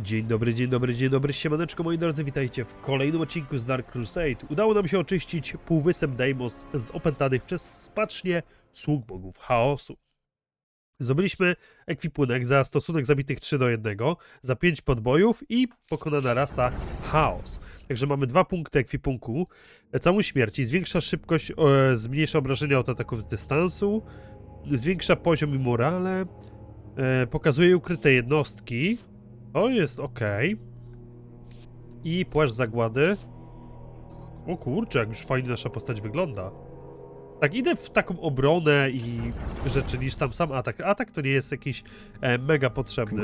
Dzień dobry, dzień dobry, dzień dobry, siemaneczko moi drodzy, witajcie w kolejnym odcinku z Dark Crusade. Udało nam się oczyścić półwysep Deimos z opętanych przez spacznie sług bogów chaosu. Zdobyliśmy ekwipunek za stosunek zabitych 3 do 1, za 5 podbojów i pokonana rasa chaos. Także mamy dwa punkty ekwipunku. Całą śmierci, zwiększa szybkość, e, zmniejsza obrażenia od ataków z dystansu, zwiększa poziom i morale, e, pokazuje ukryte jednostki, to jest ok. I płaszcz zagłady. O kurczę, jak już fajnie nasza postać wygląda. Tak, idę w taką obronę i rzeczy niż tam sam atak. Atak to nie jest jakiś e, mega potrzebny.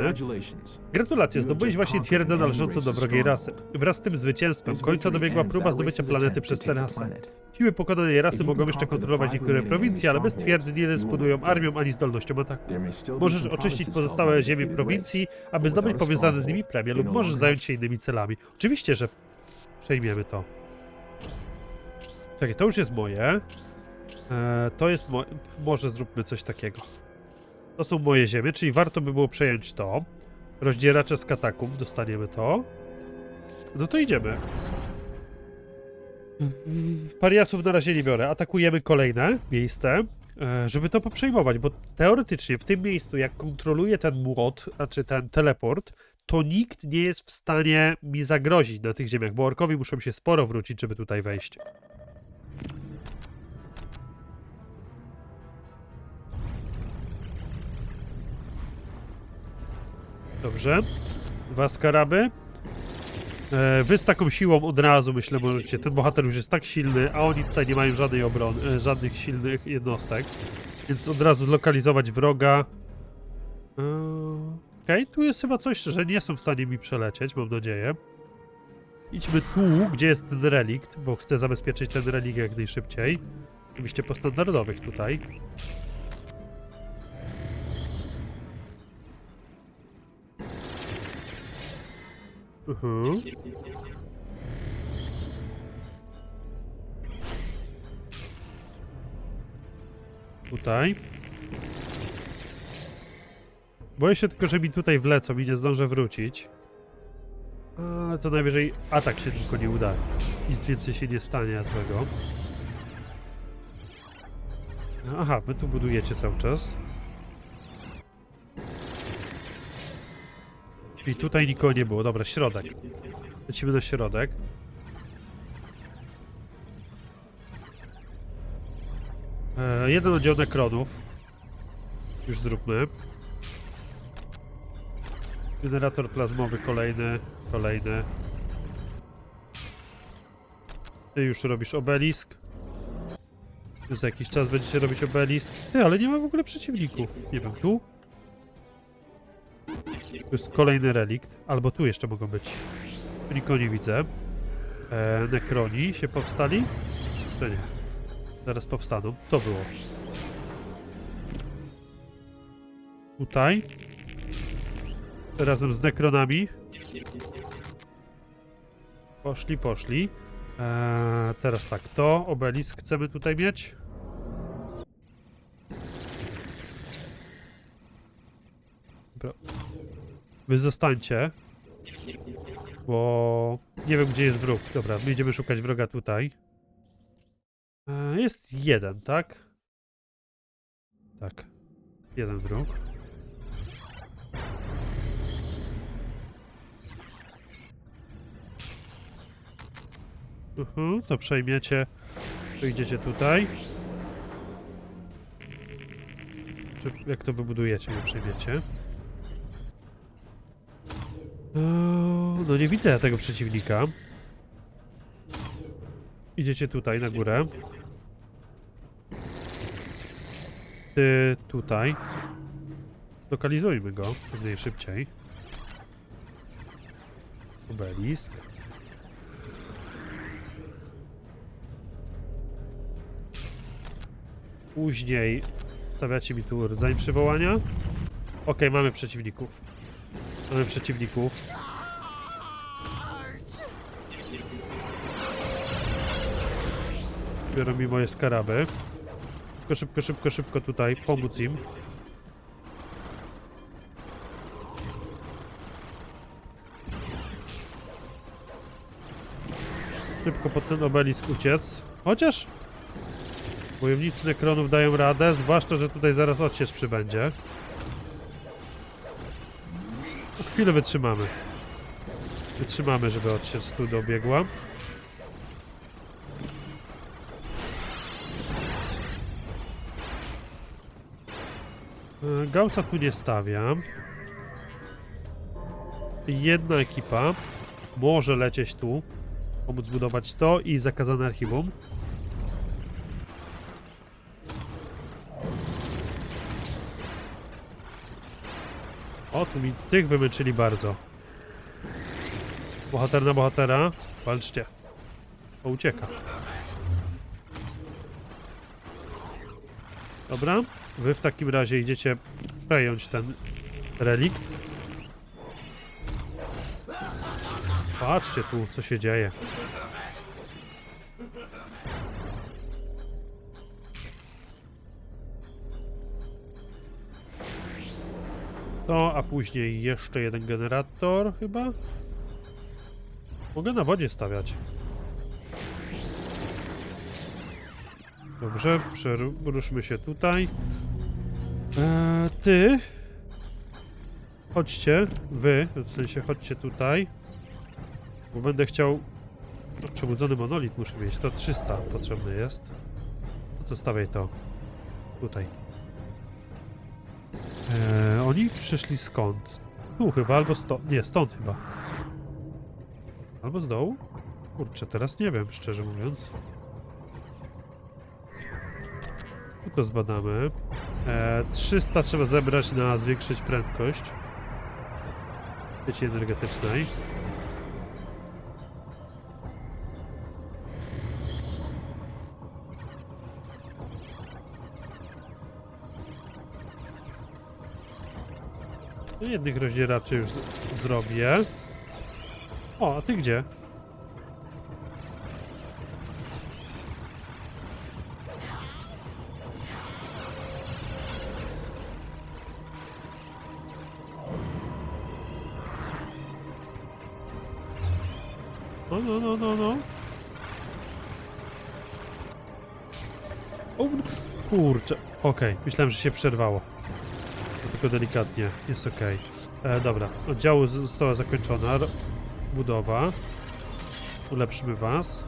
Gratulacje, zdobyłeś właśnie twierdzę należącą do wrogiej rasy. Wraz z tym zwycięstwem końca dobiegła próba zdobycia planety przez tę rasę. Siły pokonanej rasy mogą jeszcze kontrolować niektóre prowincje, ale bez twierdzy nie dysponują armią ani zdolnością ataku. Możesz oczyścić pozostałe ziemie prowincji, aby zdobyć powiązane z nimi premie, lub możesz zająć się innymi celami. Oczywiście, że przejmiemy to. Czekaj, to już jest moje. E, to jest moje. Może zróbmy coś takiego. To są moje ziemie, czyli warto by było przejąć to. Rozdzieracze z katakumb, dostaniemy to. No to idziemy. Pariasów na razie nie biorę. Atakujemy kolejne miejsce, e, żeby to poprzejmować, bo teoretycznie w tym miejscu, jak kontroluję ten młot, znaczy ten teleport, to nikt nie jest w stanie mi zagrozić na tych ziemiach, bo orkowi muszą się sporo wrócić, żeby tutaj wejść. Dobrze. Dwa skaraby. E, Wy z taką siłą od razu, myślę, możecie. Ten bohater już jest tak silny, a oni tutaj nie mają żadnej obrony, e, żadnych silnych jednostek. Więc od razu zlokalizować wroga. E, Okej, tu jest chyba coś, że nie są w stanie mi przelecieć, mam nadzieję. Idźmy tu, gdzie jest ten relikt, bo chcę zabezpieczyć ten relikt jak najszybciej. Oczywiście po standardowych tutaj. Mhm. Tutaj. Boję się tylko, że mi tutaj wlecą i nie zdążę wrócić. Ale to najwyżej atak się tylko nie uda. Nic więcej się nie stanie złego. Aha, wy tu budujecie cały czas. I tutaj nikogo nie było. Dobra, środek. Lecimy na środek. E, jeden oddział nekronów. Już zróbmy. Generator plazmowy kolejny, kolejny. Ty już robisz obelisk. Za jakiś czas będziecie robić obelisk. Ty, ale nie ma w ogóle przeciwników. Nie wiem, tu? Tu jest kolejny relikt. Albo tu jeszcze mogą być. Tu nikogo nie widzę. E, nekroni się powstali? To nie. Zaraz powstaną. To było. Tutaj. Razem z nekronami. Poszli, poszli. Eee, teraz tak, to obelisk chcemy tutaj mieć. Dobra. Wy zostańcie. Bo nie wiem, gdzie jest wróg. Dobra, my idziemy szukać wroga tutaj. Eee, jest jeden, tak? Tak. Jeden wróg. Mhm, to przejmiecie. To idziecie tutaj. Czy, jak to wybudujecie, nie przejmiecie? Eee, No nie widzę tego przeciwnika. Idziecie tutaj na górę. Ty tutaj. Lokalizujmy go jak najszybciej. Obelisk. Później stawiacie mi tu rodzaj przywołania. Okej, mamy przeciwników. Trochę przeciwników. Biorą mi moje skaraby. Szybko, szybko, szybko, szybko tutaj. Pomóc im. Szybko pod ten obelisk uciec. Chociaż... Wojownicy Nekronów dają radę, zwłaszcza, że tutaj zaraz odsiecz przybędzie. Chwilę wytrzymamy. Wytrzymamy, żeby odsiecz tu dobiegła. E, Gaussa tu nie stawiam. Jedna ekipa może lecieć tu, pomóc budować to i zakazane archiwum. O, tu mi tych wymęczyli bardzo. Bohater na bohatera. Walczcie. O, ucieka. Dobra. Wy w takim razie idziecie przejąć ten relikt. Patrzcie tu, co się dzieje. Później jeszcze jeden generator chyba? Mogę na wodzie stawiać. Dobrze, przeruszmy się tutaj. Eee, ty? Chodźcie, wy, w sensie chodźcie tutaj. Bo będę chciał... No, przebudzony monolit muszę mieć, to 300 potrzebny jest. No to stawiaj to. Tutaj. Eee, oni przyszli skąd? Tu chyba, albo stąd. Nie, stąd chyba. Albo z dołu? Kurczę, teraz nie wiem, szczerze mówiąc. Tu to zbadamy. Eee, 300 trzeba zebrać na zwiększyć prędkość sieci energetycznej. Jednych rozdzieraczy już zrobię. O, a ty gdzie? No, no, no, no, no. O, kurczę. Okej, myślałem, że się przerwało. Tylko delikatnie. Jest okej. E, Dobra, oddział została zakończona. Budowa. Ulepszymy was.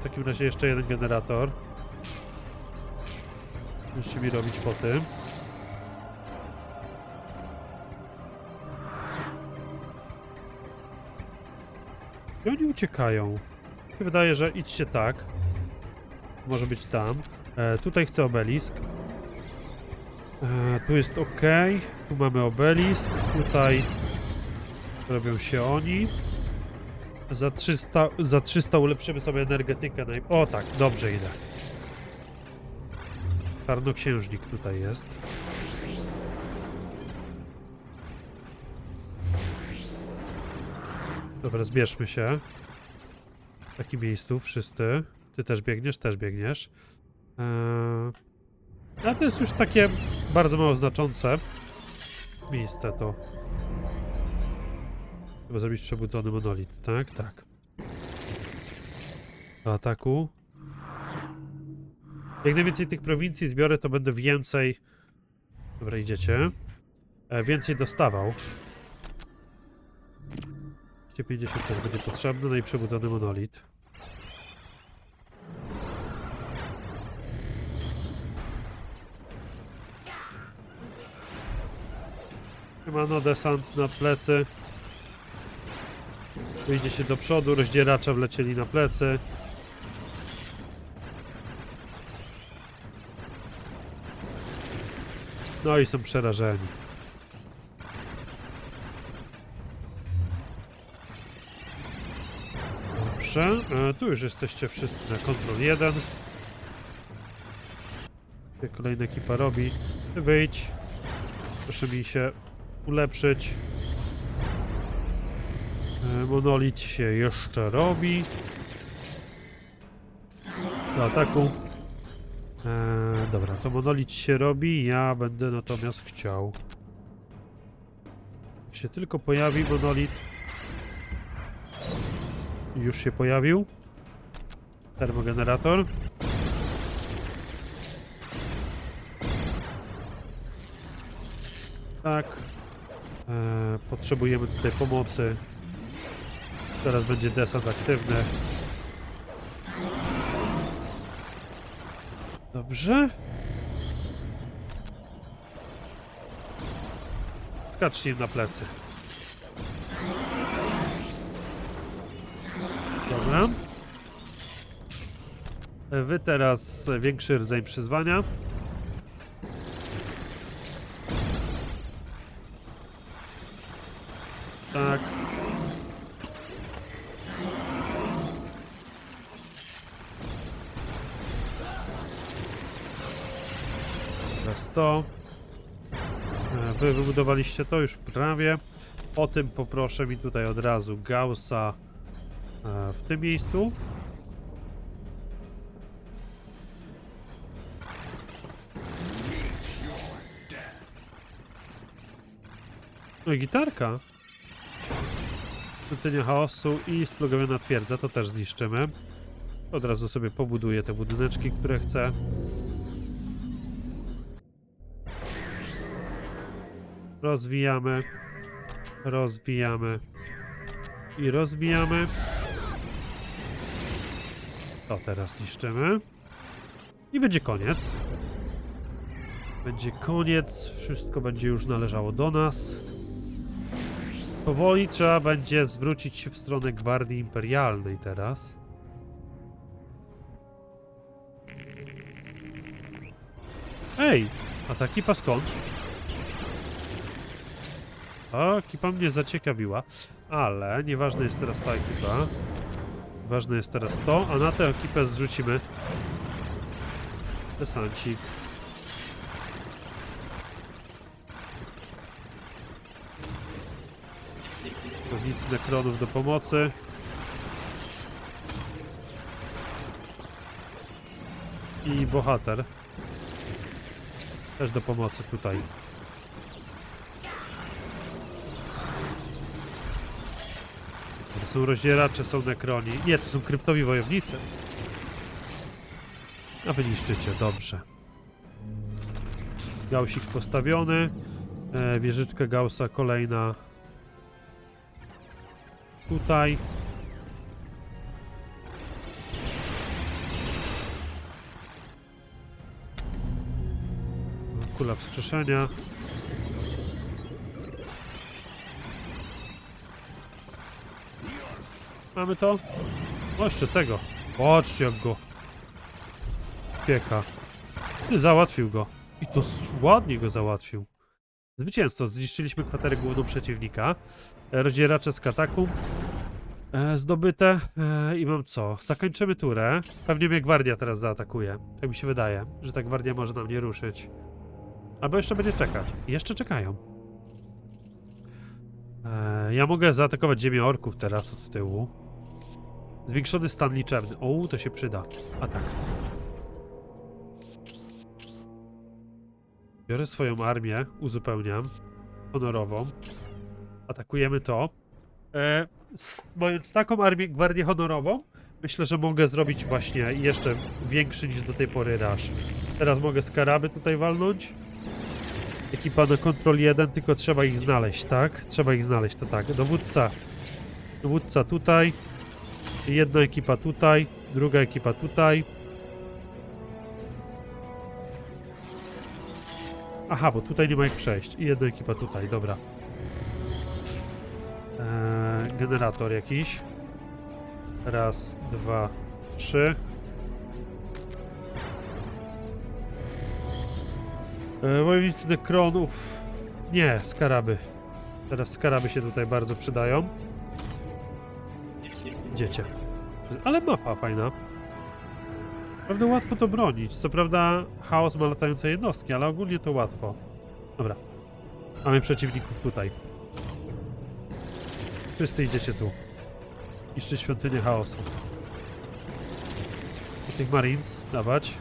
W takim razie jeszcze jeden generator. Musicie mi robić po tym. I oni uciekają. Wydaje, że idźcie tak. Może być tam. E, tutaj chcę obelisk. E, tu jest ok. Tu mamy obelisk. Tutaj robią się oni. Za 300, za 300 ulepszymy sobie energetykę. O tak, dobrze idę. Czarnoksiężnik tutaj jest. Dobra, zbierzmy się. W takim miejscu, wszyscy. Ty też biegniesz, też biegniesz. Eee... A to jest już takie bardzo mało znaczące miejsce to. Trzeba zrobić przebudzony monolit, tak? Tak. Do ataku. Jak najwięcej tych prowincji zbiorę, to będę więcej... Dobra, idziecie. E, więcej dostawał. 250 też będzie potrzebny, no i przebudzony monolit. Siemano, desant na plecy. Wyjdziecie do przodu, rozdzieracze wlecieli na plecy. No i są przerażeni. Dobrze, e, tu już jesteście wszyscy na kontrol 1. Jak kolejna ekipa robi. Wyjdź. Proszę mi się ulepszyć. E, Monolit się jeszcze robi. Do ataku. E, dobra, to monolit się robi. Ja będę natomiast chciał. Jak się tylko pojawi monolit. Już się pojawił. Termogenerator. Tak. E, potrzebujemy tutaj pomocy. Teraz będzie desant aktywny. Dobrze. Skacz im na plecy. Dobra. Wy teraz większy rodzaj przyzwania. E, Wy wybudowaliście to już prawie. O tym poproszę mi tutaj od razu Gaussa e, w tym miejscu. No i gitarka. Świątynia chaosu i splugowiona twierdza, to też zniszczymy. Od razu sobie pobuduję te budyneczki, które chcę. Rozwijamy. Rozwijamy. I rozwijamy. To teraz niszczymy. I będzie koniec. Będzie koniec. Wszystko będzie już należało do nas. Powoli trzeba będzie zwrócić się w stronę Gwardii Imperialnej teraz. Ej! A ta kipa skąd? A, kipa mnie zaciekawiła. Ale nieważne jest teraz ta ekipa. Ważne jest teraz to, a na tę ekipę zrzucimy desancik. Wojownicy Nekronów do pomocy. I bohater. Też do pomocy tutaj. Są rozdzielacze, są nekroni. Nie, to są kryptowi wojownicy. A wy niszczycie, dobrze. Gausik postawiony. E, wieżyczka Gaussa kolejna tutaj. Kula wskrzeszenia. Mamy to? O, jeszcze tego. Patrzcie jak go. Pieka. Załatwił go. I to ładnie go załatwił. Zwycięstwo. Zniszczyliśmy kwaterę główną przeciwnika. E, Rozdzieracze z katakumb. E, zdobyte. E, I mam co? Zakończymy turę. Pewnie mnie gwardia teraz zaatakuje. Tak mi się wydaje, że ta gwardia może na mnie ruszyć. Albo jeszcze będzie czekać. Jeszcze czekają. E, ja mogę zaatakować ziemię orków teraz od tyłu. Zwiększony stan liczebny. O, to się przyda. A tak. Biorę swoją armię, uzupełniam. Honorową. Atakujemy to. E, z, mając taką armię, gwardię honorową, myślę, że mogę zrobić właśnie jeszcze większy niż do tej pory rush. Teraz mogę skaraby tutaj walnąć. Ekipa na kontrol 1, tylko trzeba ich znaleźć, tak? Trzeba ich znaleźć, to tak. Dowódca. Dowódca tutaj. Jedna ekipa tutaj, druga ekipa tutaj. Aha, bo tutaj nie ma jak przejść. I jedna ekipa tutaj, dobra. Eee, generator jakiś. Raz, dwa, trzy. Eee, Wojownicy Nekronów. Nie, skaraby. Teraz skaraby się tutaj bardzo przydają. Dziecię. Ale mapa fajna. Naprawdę łatwo to bronić. Co prawda chaos ma latające jednostki, ale ogólnie to łatwo. Dobra. Mamy przeciwników tutaj. Wszyscy idziecie tu. Niszczy świątynię chaosu. Do tych marines dawać.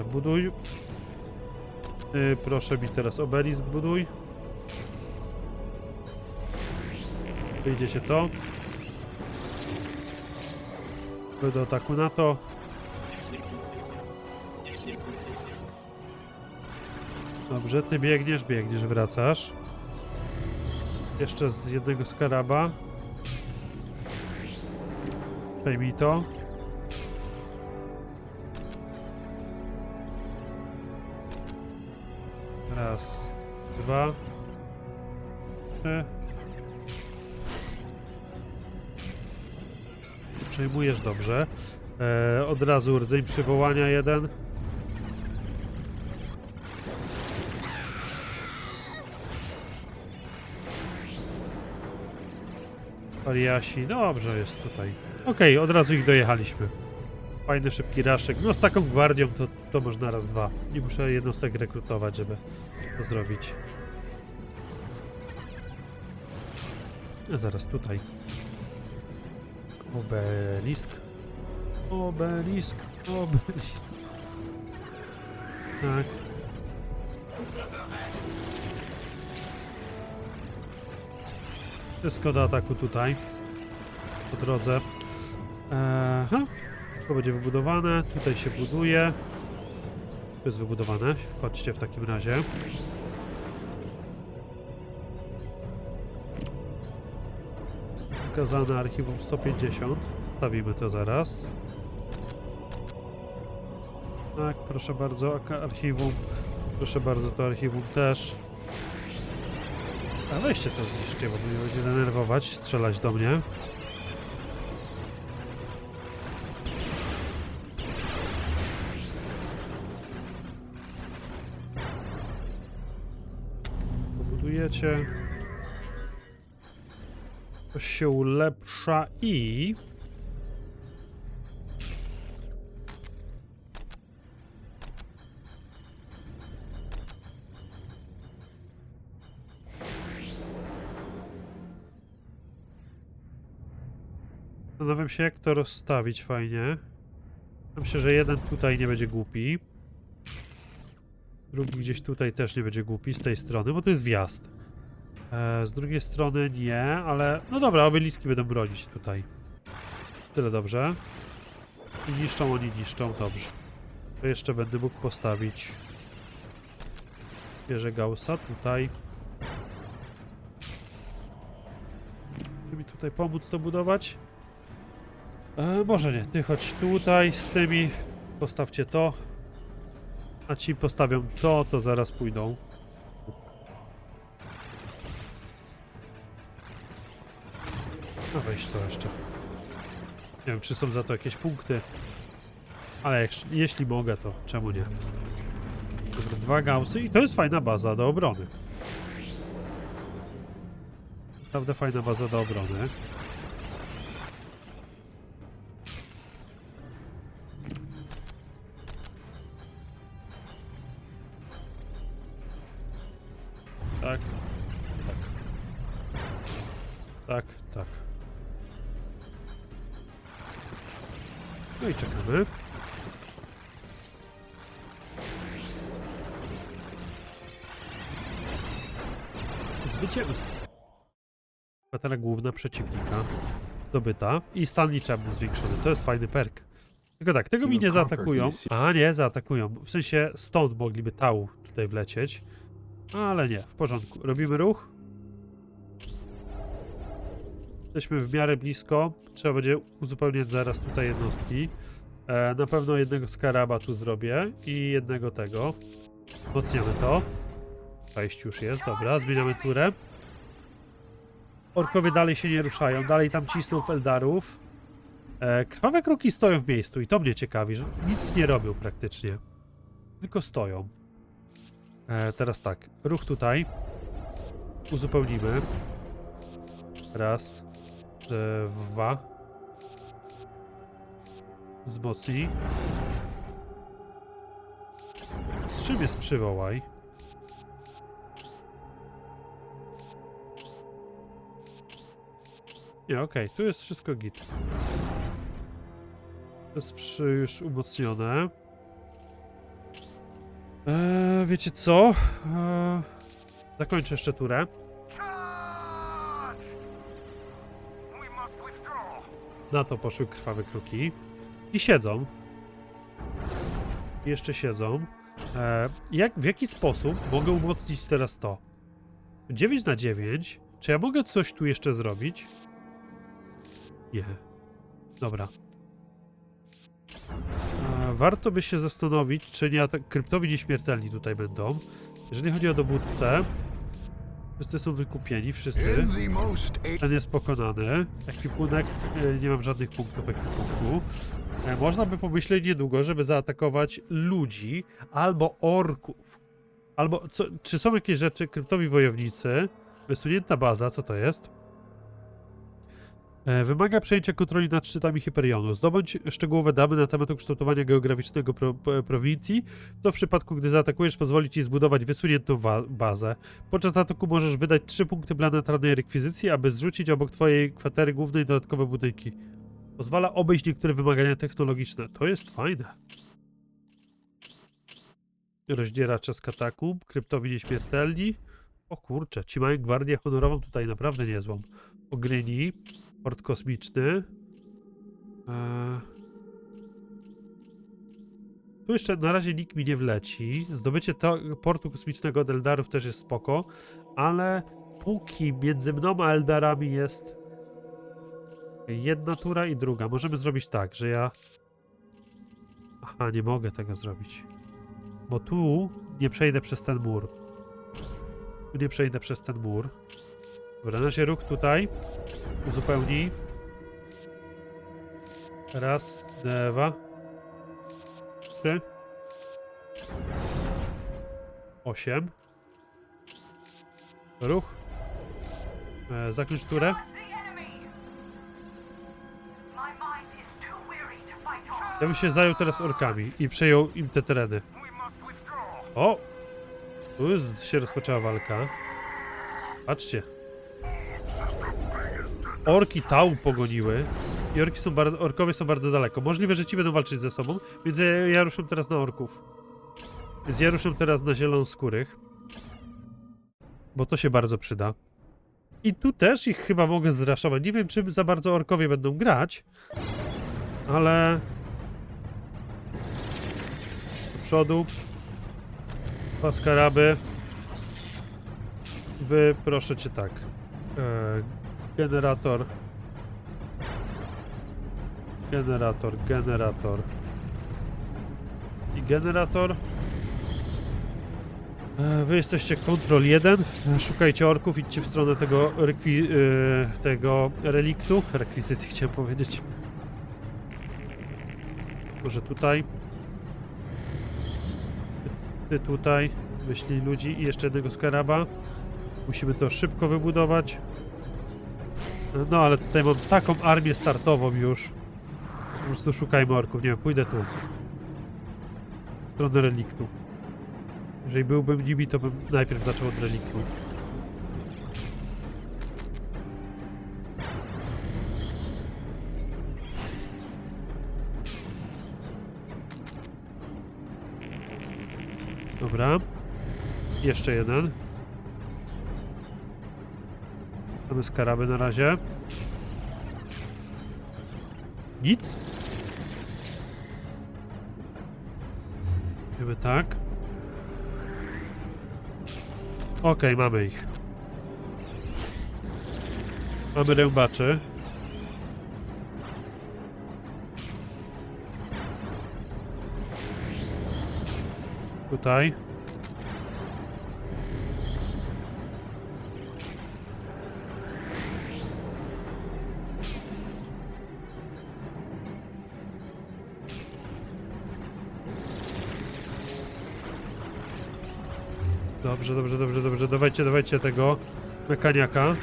E, buduj. Y, proszę mi teraz obelisk buduj. Wyjdziecie to. Do ataku na to. Dobrze, ty biegniesz, biegniesz, wracasz. Jeszcze z jednego skaraba. Przejmij to. Od razu rdzeń przywołania jeden. Pariasi, dobrze jest tutaj. Okej, od razu ich dojechaliśmy. Fajny, szybki raszek. No z taką gwardią to, to można raz, dwa. Nie muszę jednostek rekrutować, żeby to zrobić. A zaraz tutaj. Obelisk. Obelisk. Obelisk. Tak. Wszystko do ataku tutaj. Po drodze. Eee, ha. To będzie wybudowane. Tutaj się buduje. To jest wybudowane. Chodźcie w takim razie. Wskazane archiwum 150. Stawimy to zaraz. Tak, proszę bardzo, archiwum. Proszę bardzo, to archiwum też. A weźcie to zniszczcie, bo mnie będzie denerwować, strzelać do mnie. Pobudujecie. To się ulepsza i... Zastanawiam się, jak to rozstawić fajnie. Myślę, że jeden tutaj nie będzie głupi. Drugi gdzieś tutaj też nie będzie głupi z tej strony, bo to jest wjazd. E, z drugiej strony nie, ale... No dobra, obeliski będą bronić tutaj. Tyle dobrze. I niszczą, oni niszczą, dobrze. To jeszcze będę mógł postawić wieżę Gaussa tutaj. Czy mi tutaj pomóc to budować? E, może nie, ty chodź tutaj z tymi, postawcie to. A ci postawią to, to zaraz pójdą. No weź to jeszcze. Nie wiem, czy są za to jakieś punkty. Ale jak, jeśli mogę, to czemu nie? Dobra, dwa gaussy i to jest fajna baza do obrony. Naprawdę fajna baza do obrony. No i czekamy. Zwycięstwo. Batera główna przeciwnika zdobyta i stan liczebny zwiększony. To jest fajny perk. Tylko tak, tego mi nie zaatakują. A nie, zaatakują. W sensie stąd mogliby tału tutaj wlecieć. Ale nie, w porządku. Robimy ruch. Jesteśmy w miarę blisko. Trzeba będzie uzupełniać zaraz tutaj jednostki. E, na pewno jednego skaraba tu zrobię i jednego tego. Wzmacniamy to. Wejść już jest, dobra, zmieniamy turę. Orkowie dalej się nie ruszają, dalej tam cisną Feldarów. E, krwawe kruki stoją w miejscu i to mnie ciekawi, że nic nie robią praktycznie. Tylko stoją. E, teraz tak, ruch tutaj. Uzupełnimy. Raz, dwa. Z czym jest przywołaj? Nie, okej, tu jest wszystko git. To jest przy już umocnione. Eee, wiecie co? Eee, zakończę jeszcze turę. Na to poszły krwawe kruki. I siedzą. Jeszcze siedzą. E, jak, w jaki sposób mogę umocnić teraz to? 9 na 9. Czy ja mogę coś tu jeszcze zrobić? Nie. Dobra. E, warto by się zastanowić, czy nie kryptowi nieśmiertelni tutaj będą. Jeżeli chodzi o dowódcę, wszyscy są wykupieni, wszyscy. Ten jest pokonany. Ekwipunek, e, nie mam żadnych punktów ekwipunku. E, Można by pomyśleć niedługo, żeby zaatakować ludzi albo orków. Albo, co, czy są jakieś rzeczy, kryptowi wojownicy, wysunięta baza, co to jest? E, Wymaga przejęcia kontroli nad szczytami Hyperionu. Zdobądź szczegółowe dane na temat ukształtowania geograficznego pro, pro, prowincji. To w przypadku, gdy zaatakujesz, pozwoli ci zbudować wysuniętą bazę. Podczas ataku możesz wydać 3 punkty planetarnej rekwizycji, aby zrzucić obok twojej kwatery głównej dodatkowe budynki. Pozwala obejść niektóre wymagania technologiczne. To jest fajne. Rozdzieracze z katakumb, kryptowi nieśmiertelni. O kurczę, ci mają gwardię honorową tutaj naprawdę niezłą. Ogryni, port kosmiczny. Eee... Tu jeszcze na razie nikt mi nie wleci. Zdobycie to, portu kosmicznego od Eldarów też jest spoko, ale póki między mną a Eldarami jest jedna tura i druga. Możemy zrobić tak, że ja... Aha, nie mogę tego zrobić. Bo tu nie przejdę przez ten mur. Tu nie przejdę przez ten mur. Dobra, na razie ruch tutaj. Uzupełnij. Raz, dwa. Trzy. Osiem. Ruch. E, zakończ turę. Ja bym się zajął teraz orkami i przejął im te tereny. O! Tu jest, się rozpoczęła walka. Patrzcie. Orki tału pogoniły. I orki są bardzo, orkowie są bardzo daleko. Możliwe, że ci będą walczyć ze sobą, więc ja, ja ruszam teraz na orków. Więc ja ruszam teraz na zielonoskórych. Bo to się bardzo przyda. I tu też ich chyba mogę zraszować. Nie wiem, czym za bardzo orkowie będą grać. Ale... Do przodu. Dwa skaraby. Wy, proszę cię tak. E, generator. Generator, generator. I generator. E, Wy jesteście kontrol 1. E, Szukajcie orków, idźcie w stronę tego, rekwi, e, tego reliktu. Rekwizycji chciałem powiedzieć. Może tutaj. Ty tutaj. Wyślij ludzi i jeszcze jednego skaraba. Musimy to szybko wybudować. No ale tutaj mam taką armię startową już. Po prostu szukajmy orków. Nie wiem, pójdę tu. W stronę reliktu. Jeżeli byłbym nimi, to bym najpierw zaczął od reliktu. Dobra. Jeszcze jeden. Mamy skaraby na razie. Nic. Idziemy tak. Okej, mamy ich. Mamy rębaczy. Tutaj. Dobrze, dobrze, dobrze, dobrze. Dawajcie, dawajcie tego mekaniaka.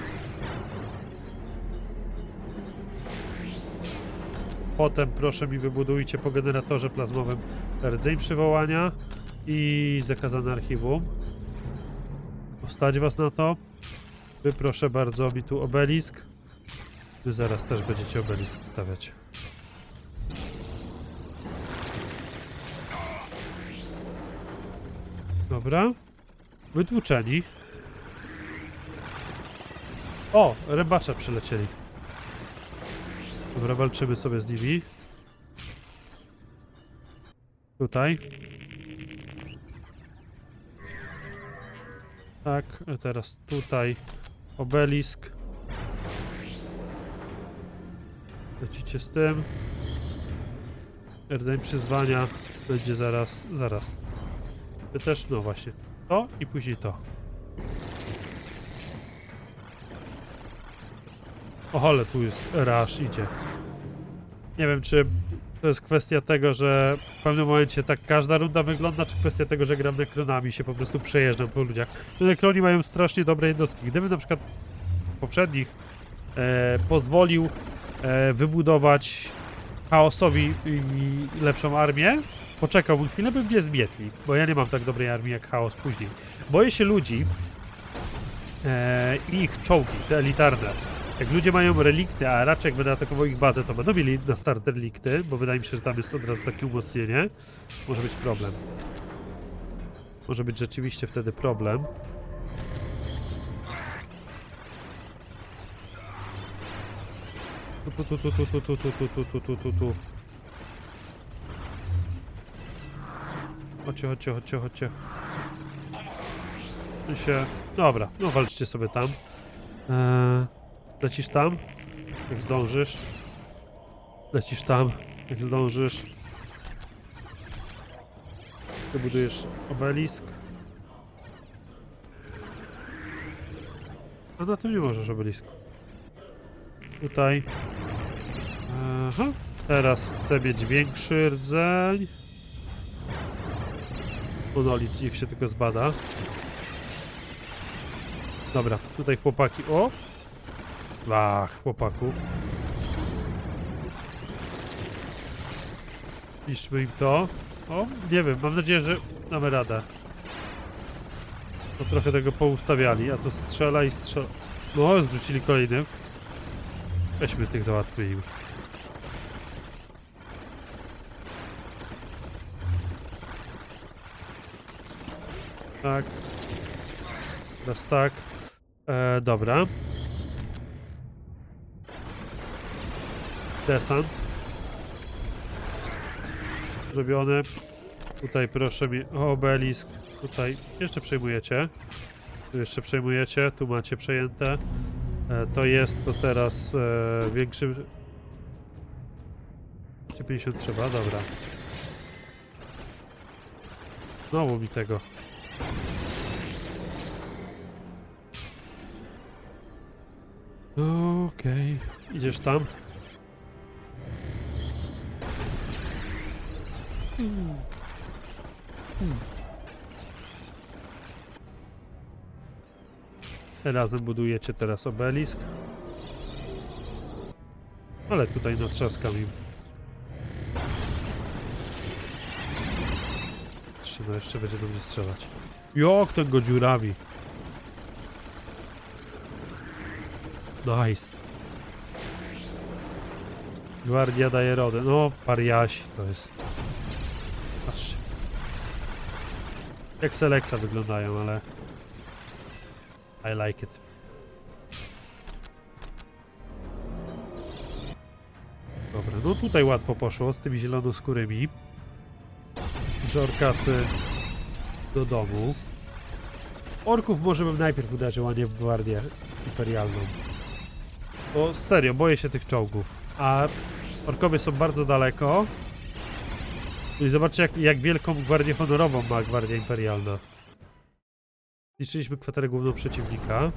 Potem proszę mi wybudujcie po generatorze plazmowym rdzeń przywołania i zakazane archiwum. Postać was na to. Wy proszę bardzo mi tu obelisk. Wy zaraz też będziecie obelisk stawiać. Dobra. Wytłuczeni. O, rybacze przylecieli. Dobra, walczymy sobie z nimi. Tutaj. Tak, teraz tutaj. Obelisk. Lecicie z tym. Rdzeń przyzwania będzie zaraz, zaraz. Ty też, no właśnie. To i później to. O, ale tu jest rasz idzie. Nie wiem, czy to jest kwestia tego, że w pewnym momencie tak każda runda wygląda, czy kwestia tego, że gram nekronami się po prostu przejeżdżam po ludziach. No, nekroni mają strasznie dobre jednostki. Gdybym na przykład poprzednich e, pozwolił e, wybudować chaosowi lepszą armię, poczekałbym chwilę, by mnie zmietli, bo ja nie mam tak dobrej armii jak chaos później. Boję się ludzi e, i ich czołgi, te elitarne. Jak ludzie mają relikty, a raczej jak będę atakował ich bazę, to będą mieli na start relikty, bo wydaje mi się, że tam jest od razu takie umocnienie. Może być problem. Może być rzeczywiście wtedy problem. Tu, tu, tu, tu, tu, tu, tu, tu, tu, tu, tu, tu, Chodźcie, chodźcie, chodźcie, chodźcie. Tu się... Dobra, no walczcie sobie tam. Eee, lecisz tam, jak zdążysz. Lecisz tam, jak zdążysz. Wybudujesz obelisk. A na tym nie możesz obelisku. Tutaj. Aha. Teraz chcę mieć większy rdzeń. Monolit, niech się tylko zbada. Dobra, tutaj chłopaki. O! Ach, chłopaków. Niszczmy im to. O, nie wiem, mam nadzieję, że damy radę. To trochę tego poustawiali, a to strzela i strzela. No, zwrócili kolejny. Weźmy tych, załatwmy im. Tak. Teraz tak. E, dobra. Desant. Zrobiony. Tutaj proszę mi obelisk. Tutaj jeszcze przejmujecie. Tu jeszcze przejmujecie. Tu macie przejęte. E, to jest to teraz e, większy. 350 trzeba, dobra. Znowu mi tego. Okej, idziesz tam. Razem budujecie teraz obelisk. Ale tutaj natrzaskam im. Trzeba jeszcze będzie do strzelać. Jak ten go dziurami. Nice. Gwardia daje rodę. No, pariasi to jest. Patrzcie. Jak Seleksa wyglądają, ale... I like it. Dobra, no tutaj łatwo poszło z tymi zielonoskórymi. Żorkasy do domu. Orków może bym najpierw uderzył, a nie gwardię imperialną. Bo serio, boję się tych czołgów. A orkowie są bardzo daleko. I zobaczcie, jak, jak wielką gwardię honorową ma gwardia imperialna. Zniszczyliśmy kwaterę główną przeciwnika.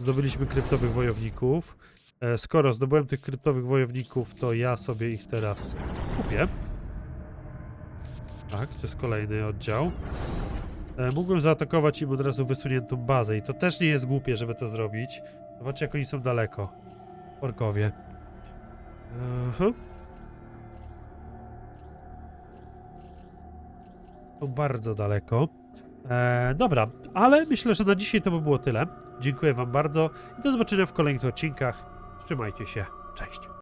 Zdobyliśmy kryptowych wojowników. E, skoro zdobyłem tych kryptowych wojowników, to ja sobie ich teraz kupię. Tak, to jest kolejny oddział. E, mógłbym zaatakować im od razu wysuniętą bazę i to też nie jest głupie, żeby to zrobić. Zobaczcie, jak oni są daleko. Orkowie. Aha. Są bardzo daleko. E, dobra, ale myślę, że na dzisiaj to by było tyle. Dziękuję Wam bardzo i do zobaczenia w kolejnych odcinkach. Trzymajcie się. Cześć.